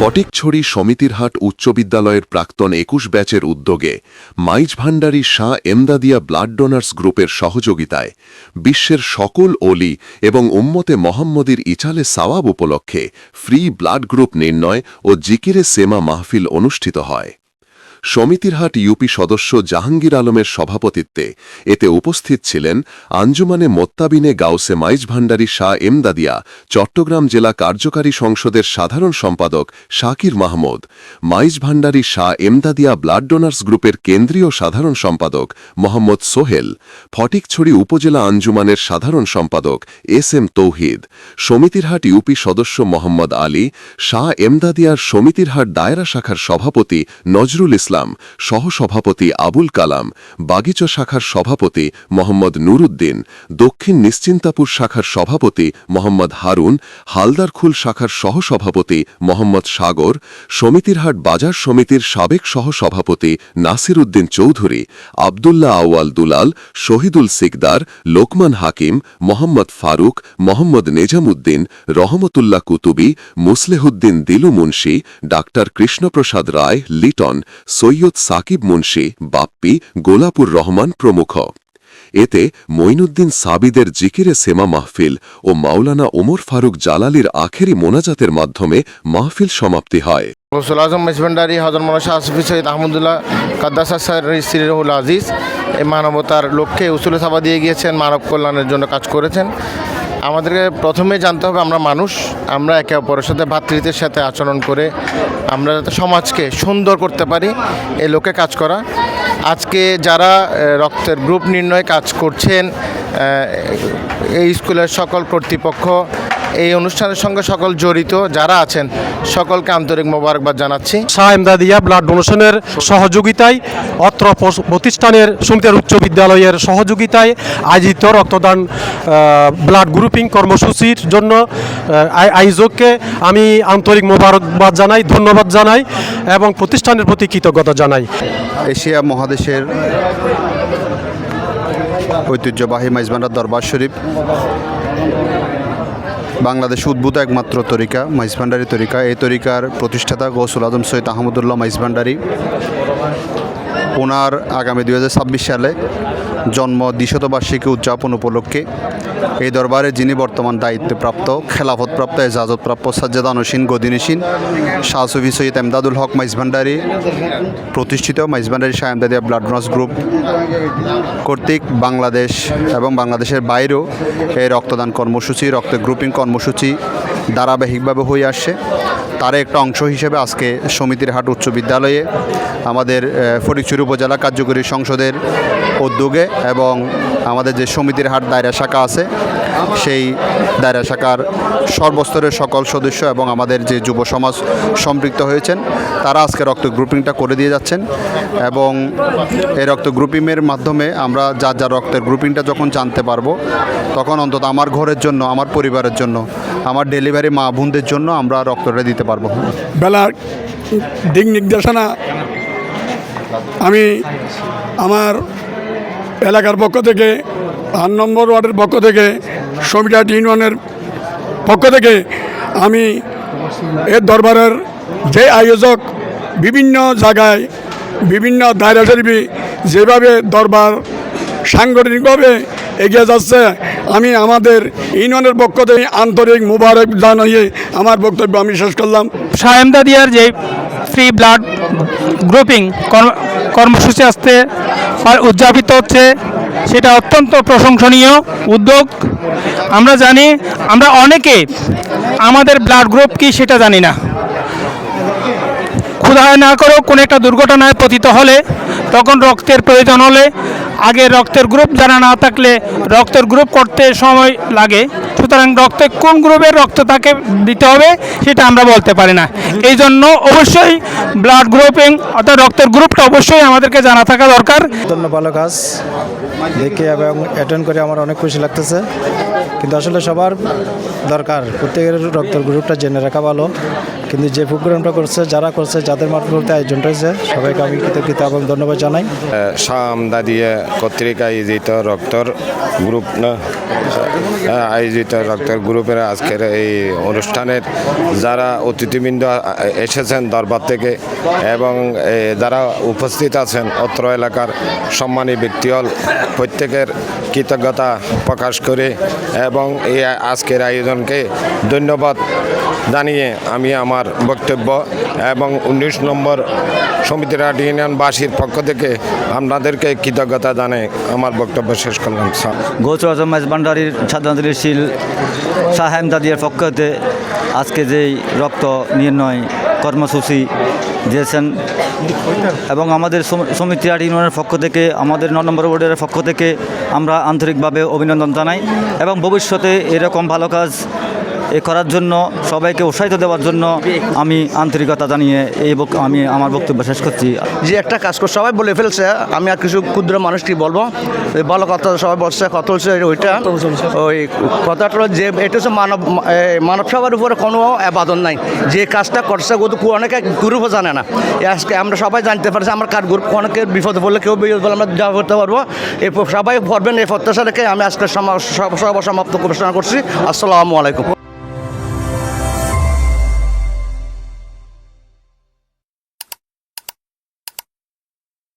ফটিকছড়ি সমিতিরহাট উচ্চ বিদ্যালয়ের প্রাক্তন একুশ ব্যাচের উদ্যোগে মাইজ ভান্ডারী শাহ এমদাদিয়া ব্লাড ডোনার্স গ্রুপের সহযোগিতায় বিশ্বের সকল অলি এবং উম্মতে মোহাম্মদীর ইচালে সাওয়াব উপলক্ষে ফ্রি ব্লাড গ্রুপ নির্ণয় ও জিকিরে সেমা মাহফিল অনুষ্ঠিত হয়। সমিতিরহাট ইউপি সদস্য জাহাঙ্গীর আলমের সভাপতিত্বে। এতে উপস্থিত ছিলেন আঞ্জুমানে মোত্তাবিনে গাউসে মাইজ ভান্ডারী শাহ এমদাদিয়া, চট্টগ্রাম জেলা কার্যকারী সংসদের সাধারণ সম্পাদক শাকির মাহমুদ, মাইজ ভান্ডারী শাহ এমদাদিয়া ব্লাড ডোনার্স গ্রুপের কেন্দ্রীয় সাধারণ সম্পাদক মোহাম্মদ সোহেল, ফটিকছড়ি উপজেলা আঞ্জুমানের সাধারণ সম্পাদক S M Tauhid Samitirhat UP সদস্য মোহাম্মদ আলী, শাহ এমদাদিয়ার সমিতিরহাট দায়রা শাখার সভাপতি নজরুল ইসলাম সহসভাপতি আবুল কালাম, বাগিচ শাখার সভাপতি মোহাম্মদ নুরুদ্দিন, দক্ষিণ নিশ্চিন্তাপুর শাখার সভাপতি মোহাম্মদ হারুন, হালদারখুল শাখার সহসভাপতি মোহাম্মদ সাগর, সমিতিরহাট বাজার সমিতির সাবেক সহসভাপতি নাসির উদ্দিন চৌধুরী, আবদুল্লাহ আউয়াল দুলাল, শহীদুল সিকদার, লোকমান হাকিম, মোহাম্মদ ফারুক, মোহাম্মদ নেজামুদ্দিন, রহমতুল্লাহ কুতুবি, মুসলেহুদ্দিন দিলু মুন্সি, ডাক্তার কৃষ্ণপ্রসাদ রায়, লিটন সৈয়দ সাকিব মুন্সি, বাপ্পি, গোলাপুর রহমান প্রমুখ। এতে মঈনুদ্দিন সাবিদের জিকিরে সেমা মাহফিল ও মাওলানা ওমর ফারুক জালালির আখেরি মোনাজাতের মাধ্যমে মাহফিল সমাপ্তি হয়। গৌসুল আজম মেজবান্ডারি হজর মৌলানা আসফি সৈয়দ আহমদুল্লাহ কাদ্দাসা আজিজ, এই মানবতার লক্ষ্যে উসুল সাবা দিয়ে গিয়েছেন, মানব কল্যাণের জন্য কাজ করেছেন। আমাদেরকে প্রথমে জানতে হবে আমরা মানুষ, আমরা একে অপরের সাথে ভাতৃত্বের সাথে আচরণ করে আমরা যাতে সমাজকে সুন্দর করতে পারি, এ লোকে কাজ করা। আজকে যারা রক্তের গ্রুপ নির্ণয় কাজ করছেন এই স্কুলের সকল কর্তৃপক্ষ এই অনুষ্ঠানের সঙ্গে সকল জড়িত যারা আছেন সকলকে আন্তরিক মোবারকবাদ জানাচ্ছি। শাহ এমদাদিয়া ব্লাড ডোনেশনের সহযোগিতায় অত্র প্রতিষ্ঠানের সমিতির উচ্চ বিদ্যালয়ের সহযোগিতায় আয়োজিত রক্তদান ব্লাড গ্রুপিং কর্মসূচির জন্য আই- আয়োজককে আমি আন্তরিক মোবারকবাদ জানাই ধন্যবাদ জানাই এবং প্রতিষ্ঠানের প্রতি কৃতজ্ঞতা জানাই। এশিয়া মহাদেশের ঐতিহ্যবাহী মাইজবান্ডার দরবার শরীফ। বাংলাদেশ উদ্ভূত একমাত্র তরিকা মাইজভান্ডারি তরিকা। এই তরিকার প্রতিষ্ঠাতা গৌসুল আজম সৈয়দ আহমদুল্লাহ মাইজভান্ডারি ওনার আগামী দু হাজার ছাব্বিশ সালে জন্ম দ্বিশতবার্ষিকী উদযাপন উপলক্ষে এই দরবারে যিনি বর্তমান দায়িত্বপ্রাপ্ত, খেলাফতপ্রাপ্ত, এজাজতপ্রাপ্ত সাজ্জাদানসীন গদিনীসীন শাহ সুফি সৈয়দ এমদাদুল হক মাইজভান্ডারি প্রতিষ্ঠিত Maizbhandari Shah Emdadia blood donors group কর্তৃক বাংলাদেশ এবং বাংলাদেশের বাইরেও এই রক্তদান কর্মসূচি, রক্ত গ্রুপিং কর্মসূচি ধারাবাহিকভাবে হয়ে আসছে। তার একটা অংশ হিসেবে আজকে সমিতির হাট উচ্চ বিদ্যালয়ে আমাদের আহ, উপজেলা কার্যকরী সংসদের উদ্যোগে এবং আমাদের যে সমিতির হাট দায়রা শাখা আছে সেই দায়রা শাখার সর্বস্তরের সকল সদস্য এবং আমাদের যে যুব সমাজ সম্পৃক্ত হয়েছেন তারা আজকে রক্ত গ্রুপিংটা করে দিয়ে যাচ্ছেন এবং এই রক্ত গ্রুপিংয়ের মাধ্যমে আমরা যার যার রক্তের গ্রুপিংটা যখন জানতে পারব তখন অন্তত আমার ঘরের জন্য আমার পরিবারের জন্য আমার ডেলিভারি মা বোনদের জন্য আমরা রক্তটা দিতে পারব। বেলার দিক নির্দেশনা। আমি আমার এলাকার পক্ষ থেকে, আট নম্বর ওয়ার্ডের পক্ষ থেকে সমিটাট ইউনিয়নের পক্ষ থেকে আমি এর দরবারের যে আয়োজক বিভিন্ন জায়গায়, বিভিন্ন দায়রা শরীফে যেভাবে দরবার সাংগঠনিকভাবে এগিয়ে যাচ্ছে। আমি আমাদের ইউনিয়নের পক্ষ থেকে আন্তরিক মুবারক জানিয়ে আমার বক্তব্য আমি শেষ করলাম। শাহ এমদাদিয়ার যে ফ্রি ব্লাড গ্রুপিং কর্ম- কর্মসূচি আসতে উদযাপিত হচ্ছে, সেটা অত্যন্ত প্রশংসনীয় উদ্যোগ। আমরা জানি, আমরা অনেকে আমাদের ব্লাড গ্রুপ কি সেটা জানি না। ক্ষুধায় না করেও কোনো একটা দুর্ঘটনায় পতিত হলে, তখন রক্তের প্রয়োজন হলে আগে রক্তের গ্রুপ, জানা না থাকলে রক্তের গ্রুপ করতে সময় লাগে। সুতরাং রক্তে কোন গ্রুপের রক্ত তাকে দিতে হবে, সেটা আমরা বলতে পারি না। এই জন্য অবশ্যই ব্লাড গ্রুপিং অর্থাৎ রক্তের গ্রুপটা অবশ্যই আমাদেরকে জানা থাকা দরকার। ভালো কাজ। দেখে এবং অ্যাটেন্ড করে আমার অনেক খুশি লাগতেছে। কিন্তু আসলে সবার দরকার, প্রত্যেকের রক্তের গ্রুপটা জেনে রাখা ভালো। কিন্তু যে প্রোগ্রামটা করছে, যারা করছে, যাদের মাধ্যমে আয়োজনটা হয়েছে সবাইকে আমি কৃতজ্ঞতা এবং ধন্যবাদ জানাই। শাম দাদিয়া কর্তৃক আয়োজিত রক্তর গ্রুপ আয়োজিত রক্তর গ্রুপের আজকের এই অনুষ্ঠানের যারা অতিথিবৃন্দ এসেছেন দরবার থেকে এবং যারা উপস্থিত আছেন অত্র এলাকার সম্মানী ব্যক্তিহল প্রত্যেকের কৃতজ্ঞতা প্রকাশ করে এবং এই আজকের আয়োজনকে ধন্যবাদ জানিয়ে আমি আমার বক্তব্য এবং উনিশ নম্বর সমিতির সমিতিরাট ইউনিয়নবাসীর পক্ষ থেকে আপনাদেরকে কৃতজ্ঞতা জানাই আমার বক্তব্য শেষ করলাম, স্যার। গৌচর মাছ ভান্ডারির শ্রদ্ধাঞ্জলি শীল সাহেম দাদিয়ার পক্ষ হতে আজকে যেই রক্ত নির্ণয় কর্মসূচি দিয়েছেন এবং আমাদের সমিতি আট ইউনিয়নের পক্ষ থেকে, আমাদের ন নম্বর ওয়ার্ডের পক্ষ থেকে আমরা আন্তরিকভাবে অভিনন্দন জানাই এবং ভবিষ্যতে এরকম ভালো কাজ এ করার জন্য, সবাইকে উৎসাহিত দেওয়ার জন্য আমি আন্তরিকতা জানিয়ে এই আমি আমার বক্তব্য শেষ করছি। যে একটা কাজ করে, সবাই বলে ফেলছে, আমি আর কিছু ক্ষুদ্র মানুষ কি বলব ভালো কথা সবাই বলছে কত হচ্ছে ওইটা। ওই কথাটা যে, এটা হচ্ছে মানব মানব সবার উপরে কোনো আবাদন নাই। যে কাজটা করছে অনেকে গ্রুপও জানে না। আজকে আমরা সবাই জানতে পারছি, আমার কার গ্রুপ, অনেকের বিপদে পড়লে কেউ বিপদ পড়লে আমরা যা করতে পারব। এই সবাই পড়বেন, এই প্রত্যাশা রেখে আমি আজকে সমাপ্ত ঘোষণা করছি। আসসালামু আলাইকুম।